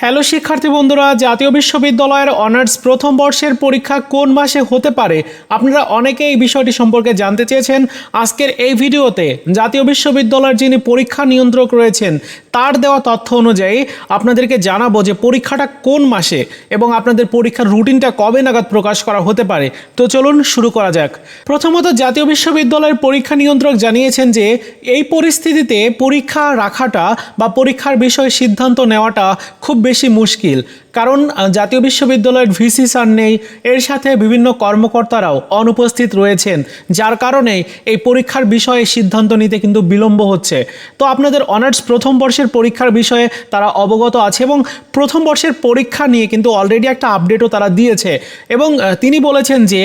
Hello শিক্ষার্থী বন্ধুরা, জাতীয় বিশ্ববিদ্যালয়ের অনার্স প্রথম বর্ষের পরীক্ষা কোন মাসে হতে পারে? আপনারা অনেকে এই বিষয়টি সম্পর্কে জানতে চেয়েছেন। আজকের এই ভিডিওতে জাতীয় বিশ্ববিদ্যালয়ের যিনি পরীক্ষা নিয়ন্ত্রক রয়েছেন, তার দেওয়া তথ্য অনুযায়ী আপনাদেরকে জানাব যে পরীক্ষাটা কোন মাসে এবং আপনাদের পরীক্ষার রুটিনটা কবে নাগাদ প্রকাশ করা হতে পারে। তো চলুন শুরু করা যাক। প্রথমত জাতীয় বিশ্ববিদ্যালয়ের পরীক্ষা নিয়ন্ত্রক জানিয়েছেন যে, এই পরিস্থিতিতে পরীক্ষা রাখাটা বা পরীক্ষার বিষয়ে সিদ্ধান্ত নেওয়াটা খুব বেশি মুশকিল। কারণ জাতীয় বিশ্ববিদ্যালয়ের ভিসি স্যার নেই, এর সাথে বিভিন্ন কর্মকর্তারাও অনুপস্থিত রয়েছেন, যার কারণে এই পরীক্ষার বিষয়ে সিদ্ধান্ত নিতে কিন্তু বিলম্ব হচ্ছে। তো আপনাদের অনার্স প্রথম বর্ষের পরীক্ষার বিষয়ে তারা অবগত আছে এবং প্রথম বর্ষের পরীক্ষা নিয়ে কিন্তু অলরেডি একটা আপডেটও তারা দিয়েছে। এবং তিনি বলেছেন যে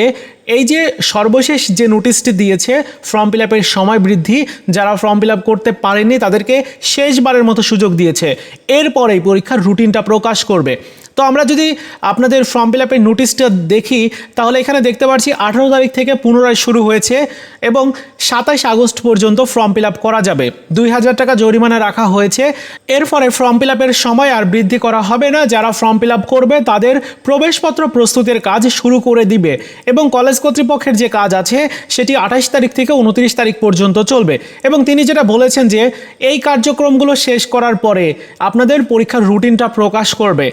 এই যে সর্বশেষ যে নোটিশটি দিয়েছে ফর্ম ফিল আপের সময় বৃদ্ধি, যারা ফর্ম ফিল আপ করতে পারেনি তাদেরকে শেষবারের মতো সুযোগ দিয়েছে। এরপরেই পরীক্ষার রুটিনটা প্রকাশ করবে। তো আমরা যদি আপনাদের ফর্ম ফিল আপের নোটিশটা দেখি, তাহলে এখানে দেখতে পাচ্ছি আঠারো তারিখ থেকে পুনরায় শুরু হয়েছে এবং সাতাশ আগস্ট পর্যন্ত ফর্ম ফিল আপ করা যাবে। দুই হাজার টাকা জরিমানা রাখা হয়েছে। এর ফলে ফর্ম ফিল আপের সময় আর বৃদ্ধি করা হবে না। যারা ফর্ম ফিল আপ করবে, তাদের প্রবেশপত্র প্রস্তুতের কাজ শুরু করে দিবে এবং কলেজ কর্তৃপক্ষের যে কাজ আছে, সেটি আঠাশ তারিখ থেকে উনত্রিশ তারিখ পর্যন্ত চলবে। এবং তিনি যেটা বলেছেন যে, এই কার্যক্রমগুলো শেষ করার পরে আপনাদের পরীক্ষার রুটিনটা প্রকাশ করবে।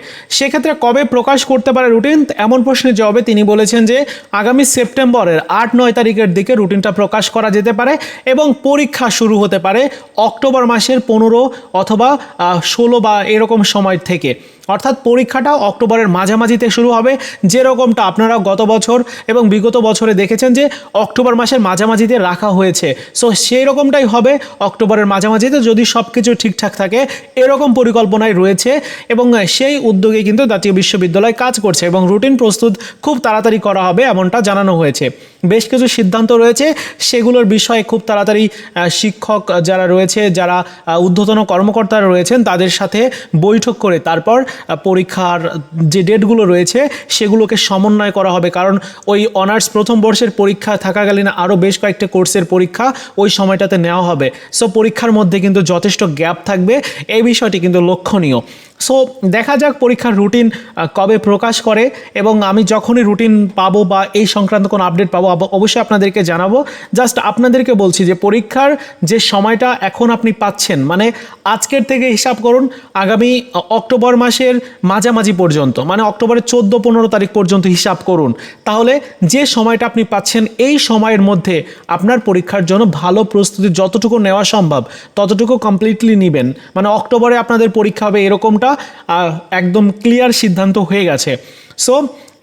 সেক্ষেত্রে কবে প্রকাশ করতে পারে রুটিন এমন প্রশ্নের জবাবে তিনি বলেছেন যে, আগামী সেপ্টেম্বরের আট নয় তারিখের দিকে রুটিনটা প্রকাশ করা যেতে পারে এবং পরীক্ষা শুরু হতে পারে অক্টোবর মাসের পনেরো অথবা ষোলো বা এরকম সময় থেকে। অর্থাৎ পরীক্ষাটা অক্টোবরের মাঝামাঝিতে শুরু হবে। যেরকমটা আপনারা গত বছর এবং বিগত বছরে দেখেছেন যে, অক্টোবর মাসের মাঝামাঝিতে রাখা হয়েছে। সো সেই রকমটাই হবে অক্টোবরের মাঝামাঝিতে। যদি সব কিছু ঠিকঠাক থাকে, এরকম পরিকল্পনায় রয়েছে এবং সেই উদ্যোগে কিন্তু জাতীয় বিশ্ববিদ্যালয় কাজ করছে এবং রুটিন প্রস্তুত খুব তাড়াতাড়ি করা হবে এমনটা জানানো হয়েছে। বেশ কিছু সিদ্ধান্ত রয়েছে। সেগুলোর বিষয়ে খুব তাড়াতাড়ি শিক্ষক যারা রয়েছে, যারা ঊর্ধ্বতন কর্মকর্তারা রয়েছেন, তাদের সাথে বৈঠক করে তারপর পরীক্ষার যে ডেটগুলো রয়েছে, সেগুলোকে সমন্বয় করা হবে। কারণ ওই অনার্স প্রথম বর্ষের পরীক্ষা থাকাকালীন আরও বেশ কয়েকটা কোর্সের পরীক্ষা ওই সময়টাতে নেওয়া হবে। সো, পরীক্ষার মধ্যে কিন্তু যথেষ্ট গ্যাপ থাকবে। এই বিষয়টি কিন্তু লক্ষণীয়। সো, দেখা যাক পরীক্ষার রুটিন কবে প্রকাশ করে এবং আমি যখনই রুটিন পাবো বা এই সংক্রান্ত কোনো আপডেট পাবো অবশ্যই আপনাদেরকে জানাব। জাস্ট আপনাদেরকে বলছি যে পরীক্ষার যে সময়টা এখন আপনি পাচ্ছেন মানে আজকের থেকে হিসাব করুন, আগামী অক্টোবর মাসের মাঝামাঝি পর্যন্ত মানে অক্টোবরের চোদ্দ পনেরো তারিখ পর্যন্ত হিসাব করুন। তাহলে যে সময়টা আপনি পাচ্ছেন, এই সময়ের মধ্যে আপনার পরীক্ষার জন্য ভালো প্রস্তুতি যতটুকু নেওয়া সম্ভব, ততটুকু কমপ্লিটলি নেবেন। মানে অক্টোবরে আপনাদের পরীক্ষা হবে এরকমটা একদম একদম ক্লিয়ার সিদ্ধান্ত হয়ে গেছে। সো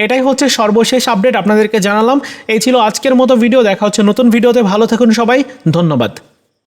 এটাই হচ্ছে সর্বশেষ আপডেট আপনাদেরকে জানালাম। এই ছিল আজকের মতো ভিডিও দেখা হচ্ছে নতুন ভিডিওতে ভালো থাকুন সবাই, ধন্যবাদ।